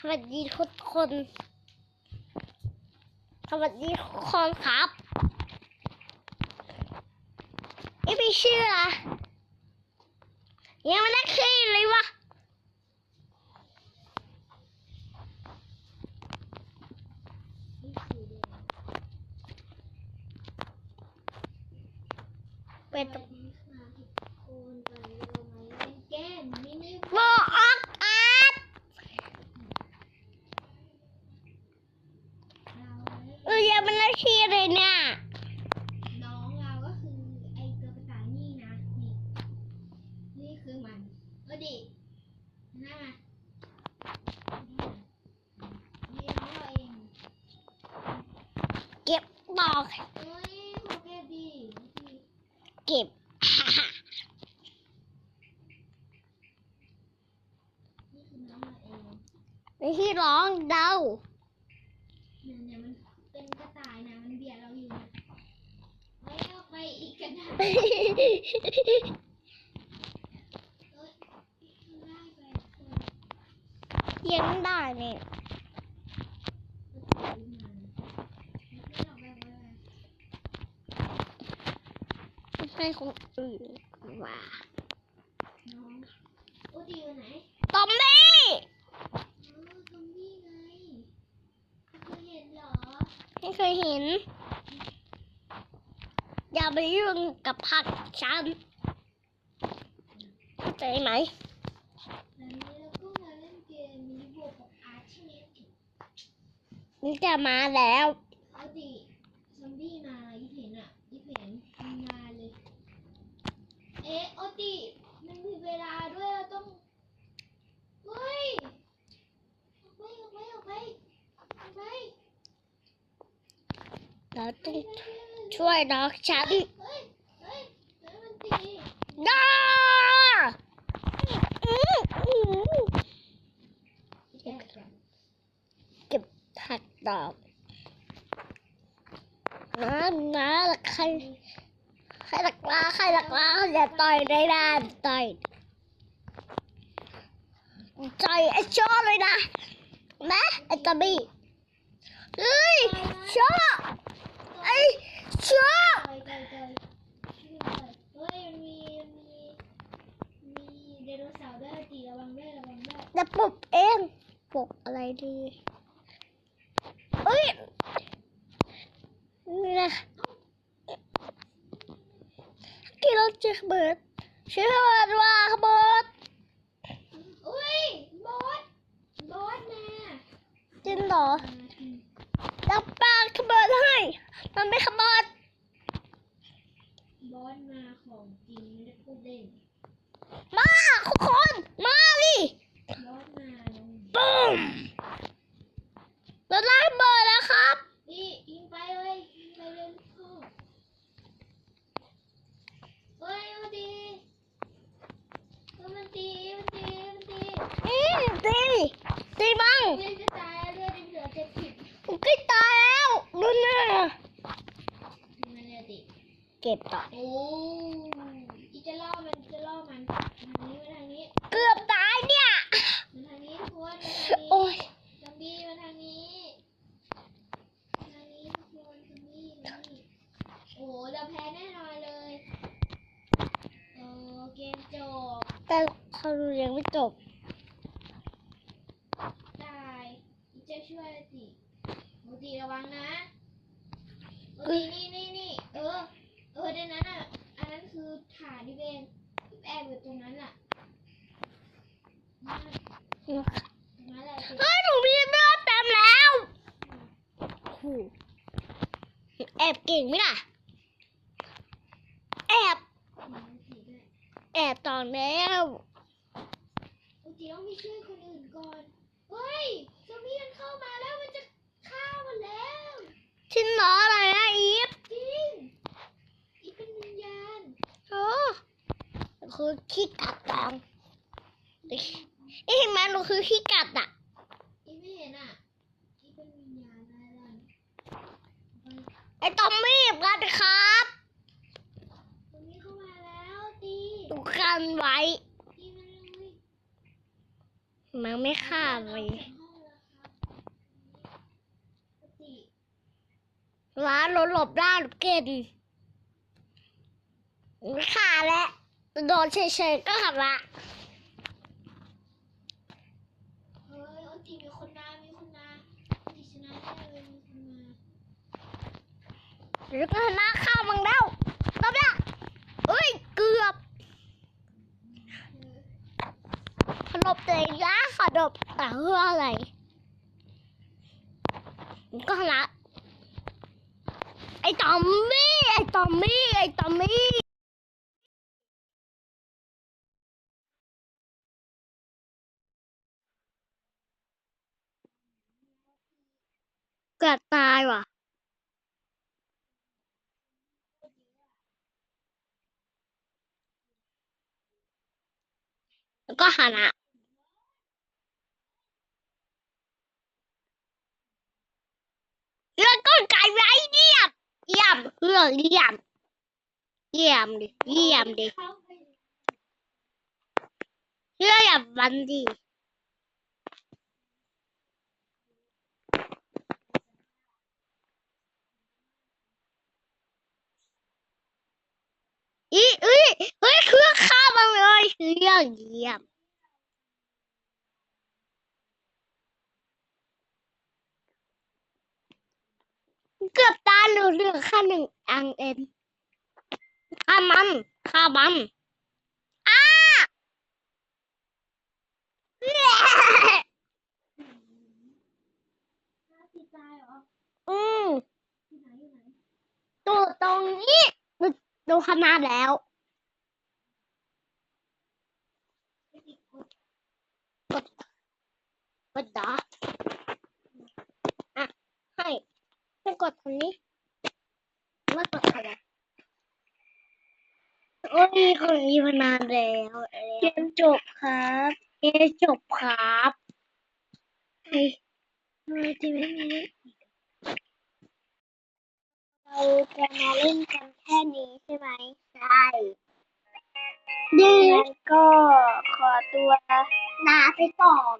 สวัสดีทุกคน สวัสดีทุกคนครับนี่พี่ชื่ออะไรยังไม่ได้ขี้เลยวะเป็นสวัสดีค่ะทุกคนตอนนี้เรามาเล่นเกมมินิ โบออกอาร์ต เรา เออยังไม่ได้ขี้เลยเนี่ย น้องเราก็คือไอตัวภาษานี่นะ นี่ นี่คือมันเออดิหน้ามานี่น้องเราเองเก็บดอกเฮ้ยโอเคดีดีเก็บ นี่คือน้องเราเองในที่ร้องเดาเนี่ยเนี่ยมันเป็นกระต่ายนะมันเบียดเราอยู่นะไม่เอาไปอีกกระดาษเอ้ยได้ไปคน ยังได้เนี่ยใช่คนอื่นว่าตอมบี้อ๋อมบี้ไงไม่เคยเห็น อย่าไปยุ่งกับผักฉันเข้าใจไหม แล้วนี้เราก็มาเล่นเกมมินิโบกับอาร์ตใช่ไหม นี่จะมาแล้วเอาดิซอมบี้มาอีเห็นอะอีเห็นมันมาเลย เอ๊ะโอติมันมีเวลาด้วยเราต้องเฮ้ยออกไปออกไปออกไปออกไปเราไปต้องไปไปไปช่วยน้องฉันเฮ้ยเฮ้ยเฮ้ยมันตีด้าอื้ออื้อ แก่จัง เก็บ ผักดอกน้าน้าใครใครหลักล้าใครหลักล้าอย่าต่อยในด้านต่อยต่อยไอ้ชอเลยนะนะไอ้ตะบี้เฮ้ยชอไอ้ชอเดี๋ยระวังด้วยจะปลุกเองปลุกอะไรดีเอ้ยนี่นะ ที่เราเจอเบิร์ดชื่อว่าว่าเบิร์ดอุ้ยบอสบอสมาจริงเหรอจับปากขบวนให้ มันไม่ขบวนบอสมาของจริงไม่ได้พูดเล่นมาทุกคน มาดิบอสมาน้องปุ้มเราได้เบอร์แล้วครับ นี่ยิงไปเลยยิงไปเลยพ่อเฮ้ยมันตีเฮ้ยมันตีมันตีมันตี อืมตี ตีมังเลือดจะตายเลือดเหลือเจ็ดสิบกูใกล้ตายแล้วดูนะมันเลยติเก็บต่อ โอ้อีจะล่อมันจะล่อมันทางนี้มาทางนี้ เกือบตายเนี่ย มาทางนี้ทุกคนมาทางนี้ โอ้ย ซอมบี้มาทางนี้มาทางนี้ทุกคนซอมบี้มานี่โอ้เราแพ้แน่นอนเลยโอ้เกมจบ แต่เขายังไม่จบ ตายอีจะ ช่วยสิโมตีระวังนะโมตีนี่นี่นี่เออ เออในนั้นอะ อันนั้นคือฐานที่เป็นแอบอยู่ตรงนั้นอะนั่นตรงนั้นแหละสิเฮ้ยหนูมีเลือดเต็มแล้วโอ้โหแอบเก่งไหมล่ะ แอบมันสีด้วยแอบตอนแล้วโอ้ตีต้องมีช่วยคนอื่นก่อน เฮ้ยซอมบี้มันเข้ามาแล้วมันจะฆ่าหมดแล้ว ชิ้นล้ออะไรนะอีฟจริง อีเป็นวิญญาณโอ้คือขี้กัดตังนี่เห็นไหมหนูคือขี้กัดอะ อีไม่เห็นอะ อีเป็นวิญญาณอะไรล่ะไอ้ตอมมี่กันครับซอมบี้เข้ามาแล้วตีดูกันไว้ตี มันไม่ฆ่าเลยล้ารถหลบได้หลบเกดไม่ฆ่าแล้วโดนเฉยๆก็ขับละเอมีนมามีามีนหรือก็ชนะเข้ามึงแล้ว นะขนบแต่เพื่ออะไรก็ชนะไอตอมมี่ไอตอมมี่ไอตอมมี่เกือบตายว่ะแล้วก็หานะแล้วก็ไก่ไว้เยี่ยม เรื่องเยี่ยม เยี่ยมดิ เยี่ยมดิเข้าไปเยี่ยมมันดิอีเอ้ยเฮ้ยเครื่องข้ามันเลยเรื่องเยี่ยม เกือบตายเหลือเรือแค่หนึ่งอังเอ็นฆ่ามันฆ่ามันอ้าหน้าตีตายเหรออืมที่ไหนอตัวตรงนี้ดูดูขนาดแล้วไอตีกดกดดออะ ให้ให้ กดตรงนี้ไม่กดอะไรโอ้ยคนนี้มานานแล้วเกมจบครับเกมจบครับเฮ้ยทำไมทีไม่มีเล่นอีกอะเราจะมาเล่นกันแค่นี้ใช่ไหมใช่ดีงั้นก็ขอตัวลาไปก่อน